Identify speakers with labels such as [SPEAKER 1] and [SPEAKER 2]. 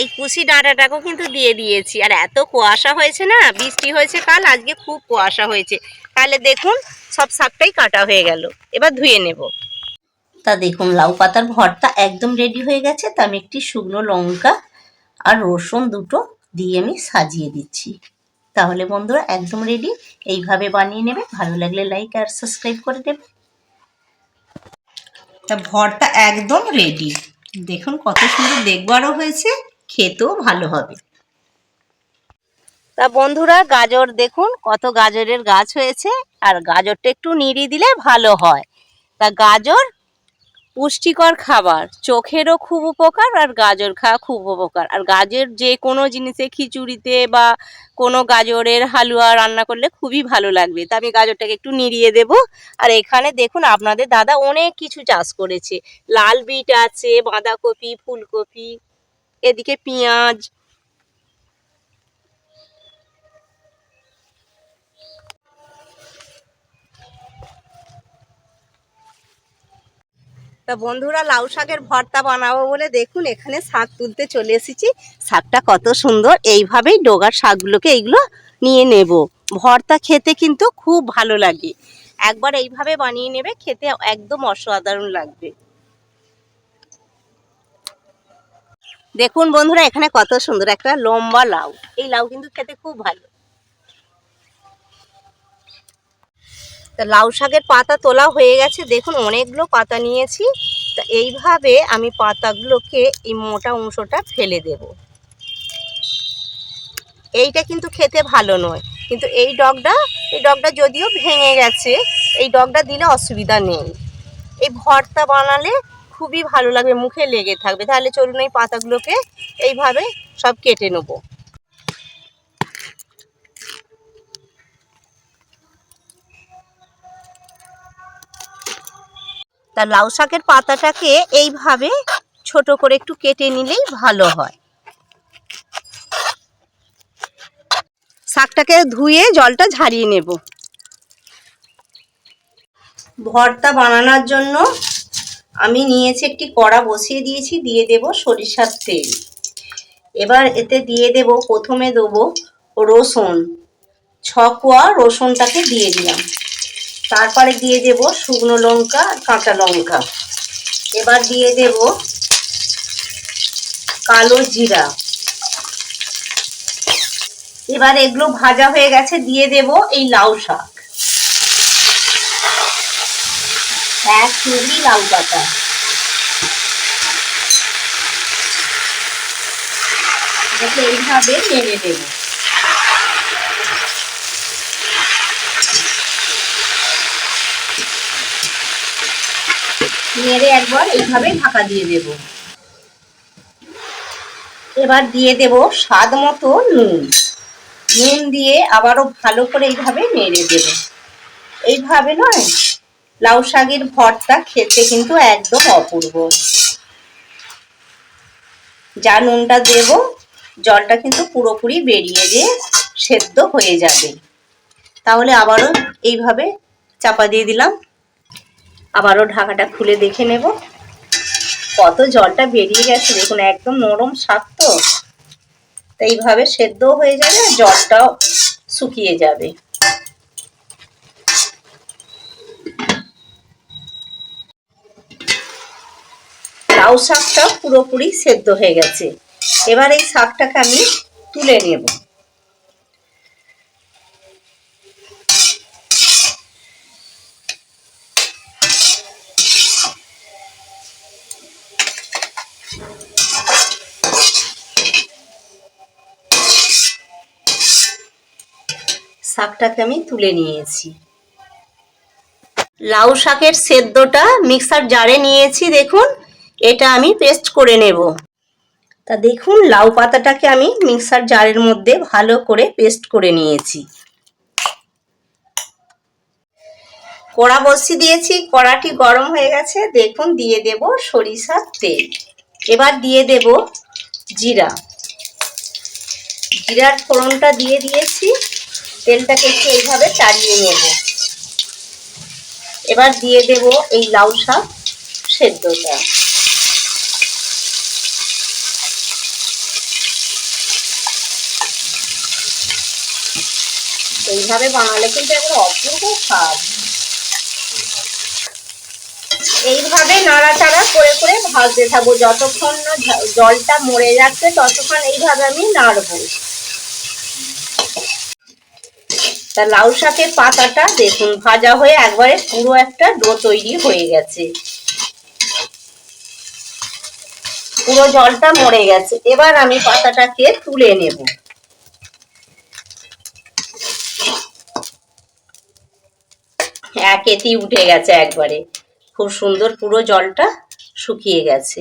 [SPEAKER 1] এই কুশি ডাঁটাটাকেও কিন্তু দিয়ে দিয়েছি। আর এত কুয়াশা হয়েছে না, বৃষ্টি হয়েছে কাল, আজকে খুব কুয়াশা হয়েছে। তাহলে দেখুন, সব শাকটাই কাটা হয়ে গেল। এবার ধুয়ে নেব। তা দেখুন, লাউ পাতার ভর্তা একদম রেডি হয়ে গেছে। তা আমি একটি শুকনো লঙ্কা আর রসুন দুটো দিয়ে আমি সাজিয়ে দিচ্ছি। তাহলে বন্ধুরা, একদম রেডি এইভাবে বানিয়ে নেবে। ভালো লাগলে লাইক আর সাবস্ক্রাইব করে দেবে। তা ভরটা একদম রেডি দেখুন কত সুন্দর দেখবারও হয়েছে। খেতেও ভালো হবে। তা বন্ধুরা, গাজর দেখুন কত গাজরের গাছ হয়েছে, আর গাজরটা একটু নিড়ি দিলে ভালো হয়। তা গাজর পুষ্টিকর খাবার, চোখেরও খুব উপকার আর গাজর খাওয়া খুব উপকার। আর গাজর যে কোনো জিনিসে, খিচুড়িতে বা কোনো গাজরের হালুয়া রান্না করলে খুবই ভালো লাগবে। তা আমি গাজরটাকে একটু নিড়িয়ে দেব। আর এখানে দেখুন, আপনাদের দাদা অনেক কিছু চাষ করেছে। লাল বিট আছে, বাঁধাকপি, ফুলকপি এদিকে পেঁয়াজ। তা বন্ধুরা, লাউ শাকের ভর্তা বানাবো বলে দেখুন, এখানে শাক তুলতে চলে এসেছি। শাকটা কত সুন্দর, এইভাবেই ডোগার শাকগুলোকে এইগুলো নিয়ে নেব। ভর্তা খেতে কিন্তু খুব ভালো লাগে। একবার এইভাবে বানিয়ে নেবে, খেতে একদম অসাধারণ লাগবে। দেখুন বন্ধুরা, এখানে কত সুন্দর একটা লম্বা লাউ। এই লাউ কিন্তু খেতে খুব ভালো। তা লাউ শাকের পাতা তোলা হয়ে গেছে। দেখুন, অনেকগুলো পাতা নিয়েছি। তা এইভাবে আমি পাতাগুলোকে এই মোটা অংশটা ফেলে দেব। এইটা কিন্তু খেতে ভালো নয়। কিন্তু এই ডগটা এই ডগটা যদিও ভেঙে গেছে, এই ডগটা দিলে অসুবিধা নেই। এই ভর্তা বানালে খুবই ভালো লাগবে, মুখে লেগে থাকবে। তাহলে চলুন এই পাতাগুলোকে এইভাবে সব কেটে নেব। তা লাউ শাকের পাতাটাকে এইভাবে ছোট করে একটু কেটে নিলেই ভালো হয়। শাকটাকে ধুয়ে জলটা ঝারিয়ে নেব। ভর্তা বানানোর জন্য আমি নিয়েছি একটি কড়া বসিয়ে দিয়েছি, দিয়ে দেব সরিষার তেল। এবার এতে দিয়ে দেব, প্রথমে দেবো রসুন। ছ কোয়া রসুনটাকে দিয়ে দিলাম। তারপরে দিয়ে দেব শুকনো লঙ্কা আর কাঁচা লঙ্কা। এবার দিয়ে দেব কালো জিরা। এবার এগুলো ভাজা হয়ে গেছে, দিয়ে দেব এই লাউ শাক। এক চিংড়ি লাউ পাতা এইভাবে নেড়ে দেবো। নেড়ে একবার এইভাবে ঢাকা দিয়ে দেব। এবার দিয়ে দেব স্বাদ মতো নুন। নুন দিয়ে আবারও ভালো করে এইভাবে নেড়ে দেব। এইভাবে নয় লাউ শাকের ভর্তা খেতে কিন্তু একদম অপূর্ব। যা নুনটা দেব, জলটা কিন্তু পুরোপুরি বেরিয়ে দিয়ে সেদ্ধ হয়ে যাবে। তাহলে আবারও এইভাবে চাপা দিয়ে দিলাম। আবারও ঢাকাটা খুলে দেখে নেব। কত জলটা বেরিয়ে গেছে, দেখুন একদম নরম শাক তো। তো এইভাবে সেদ্ধ হয়ে যাবে আর জলটাও শুকিয়ে যাবে। লাউ শাকটা পুরোপুরি সেদ্ধ হয়ে গেছে। এবার এই শাকটাকে আমি তুলে নেব। শাকটাকে আমি তুলে নিয়েছি। লাউ শাকের সেদ্ধটা মিক্সার জারে নিয়েছি, দেখুন। এটা আমি পেস্ট করে নেব। তা দেখুন, লাউ পাতাটাকে আমি মিক্সার জারের মধ্যে ভালো করে পেস্ট করে নিয়েছি। কড়া বসিয়ে দিয়েছি, কড়াটি গরম হয়ে গেছে। দেখুন, দিয়ে দেব সরিষার তেল। এবার দিয়ে দেব জিরা। জিরার ফোড়নটা দিয়ে দিয়েছি। তেলটাকে একটু এইভাবে চালিয়ে নেব। এবার দিয়ে দেব এই লাউ শাক সেদ্ধটা। এইভাবে বানালে কিন্তু একবার অপূর্ব স্বাদ। এইভাবে নাড়াচাড়া করে করে ভাজতে থাকব। যতক্ষণ না জলটা মরে যাচ্ছে, ততক্ষণ এইভাবে আমি নাড়বো। তা লাউ শাকের পাতাটা দেখুন, ভাজা হয়ে একবারে পুরো একটা ডো তৈরি হয়ে গেছে। পুরো জলটা মরে গেছে। এবার আমি পাতাটাকে তুলে নেব। একেতেই উঠে গেছে একবারে। খুব সুন্দর পুরো জলটা শুকিয়ে গেছে।